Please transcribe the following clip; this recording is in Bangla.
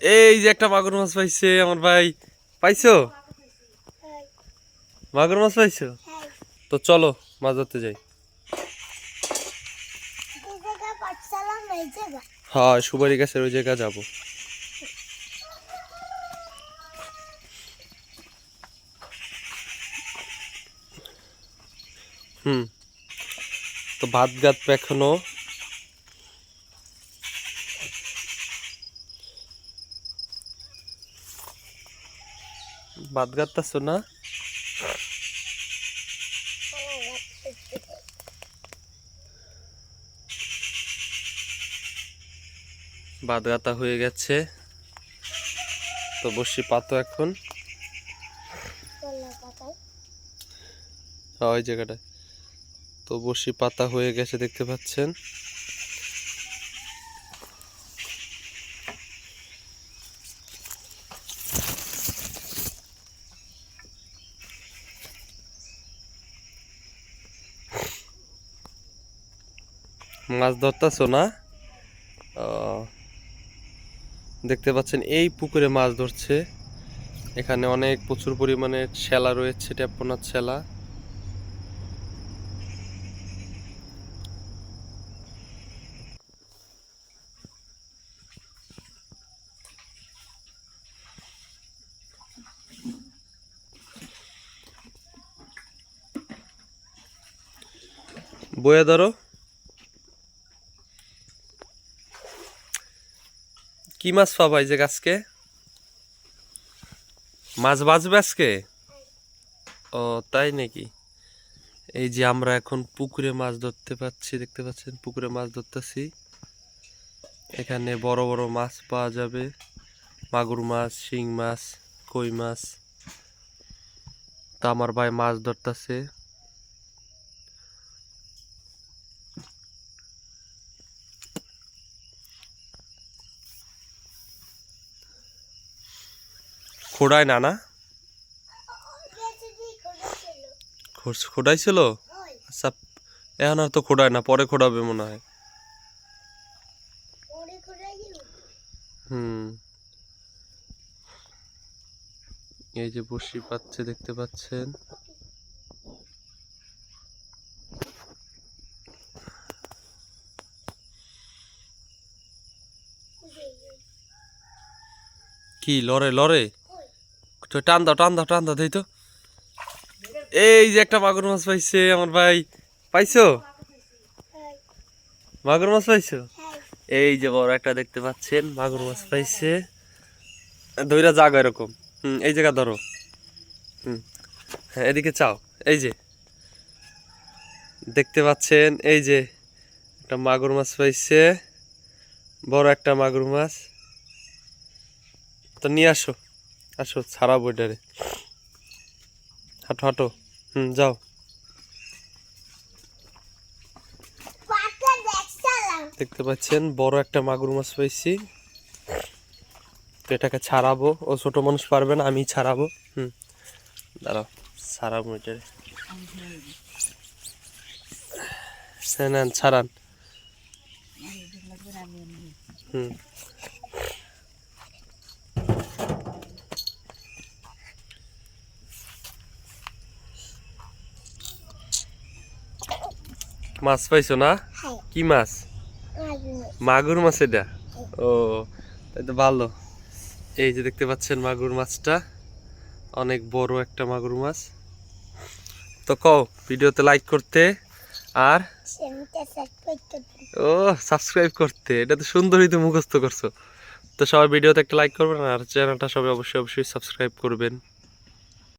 এই যে একটা মাগুর মাছ পাইছে আমার ভাই। পাইছো? মাগুর মাছ পাইছো? তো চলো, মাছ ধরতে যাই। হ্যাঁ সুপারি গাছের ওই জায়গা যাব। হুম। তো ভাত গাত এখনও। ভাত গাত্তাছো না? ভাত গাতা হয়ে গেছে। তো বসি পাতো এখন। ওই জায়গাটায়। তো বসি পাতা হয়ে গেছে, দেখতে পাচ্ছেন? মাছ ধরতেছো না? দেখতে পাচ্ছেন এই পুকুরে মাছ ধরছে। এখানে অনেক প্রচুর পরিমাণে শেলা রয়েছে ট্যাপনার শেলা। বয়ে ধরো। কি মাছ পাবা এই যে গাছকে? মাছ বাজবে আজকে? ও, তাই নাকি? এই যে আমরা এখন পুকুরে মাছ ধরতে পাচ্ছি, দেখতে পাচ্ছেন? পুকুরে মাছ ধরতেছি। এখানে বড় বড় মাছ পাওয়া যাবে। মাগুর মাছ, শিং মাছ, কই মাছ। তা আমার ভাই মাছ ধরতেছে। খোড়ায় না না খোস- খোড়াই ছিল? আচ্ছা এখন আর তো খোড়ায় না পরে খোড়াবে মনে হয়। হুম। এই যে বসি পাচ্ছে দেখতে পাচ্ছেন? কি লড়ে লড়ে তো টান দাও টান দাও টান দাও, দেই তো। এই যে একটা মাগুর মাছ পাইছে আমার ভাই। পাইছো? মাগুর মাছ পাইছো? এই যে বড় একটা দেখতে পাচ্ছেন, মাগুর মাছ পাইছে। ধইরা জাগো এরকম। হুম, এই জায়গা ধরো। হুম হ্যাঁ এদিকে চাও। এই যে। দেখতে পাচ্ছেন, এই যে একটা মাগুর মাছ পাইছে। বড় একটা মাগুর মাছ। তো নিয়ে আসো। আসো ছাড়াবো এটারে হাঁটো হাঁটো। হুম, যাও। দেখতে পাচ্ছেন, বড় একটা মাগুর মাছ পাইছি এটাকে ছাড়াবো। ও ছোট মানুষ পারবে না, আমি ছাড়াবো। হুম, দাঁড়াও, ছাড়াবো এটারে। নেন, ছাড়ান। হুম। মাছ পাইছো না? কি মাছ? মাগুর মাছ। এটা? ও তাই তো ভালো। এই যে দেখতে পাচ্ছেন মাগুর মাছটা। অনেক বড় একটা মাগুর মাছ। তো কও ভিডিওতে লাইক করতে আর ও সাবস্ক্রাইব করতে। এটা তো সুন্দরই তো মুখস্থ করছ। তো সবাই ভিডিওতে একটা লাইক করবেন আর চ্যানেলটা সবাই অবশ্যই অবশ্যই সাবস্ক্রাইব করবেন।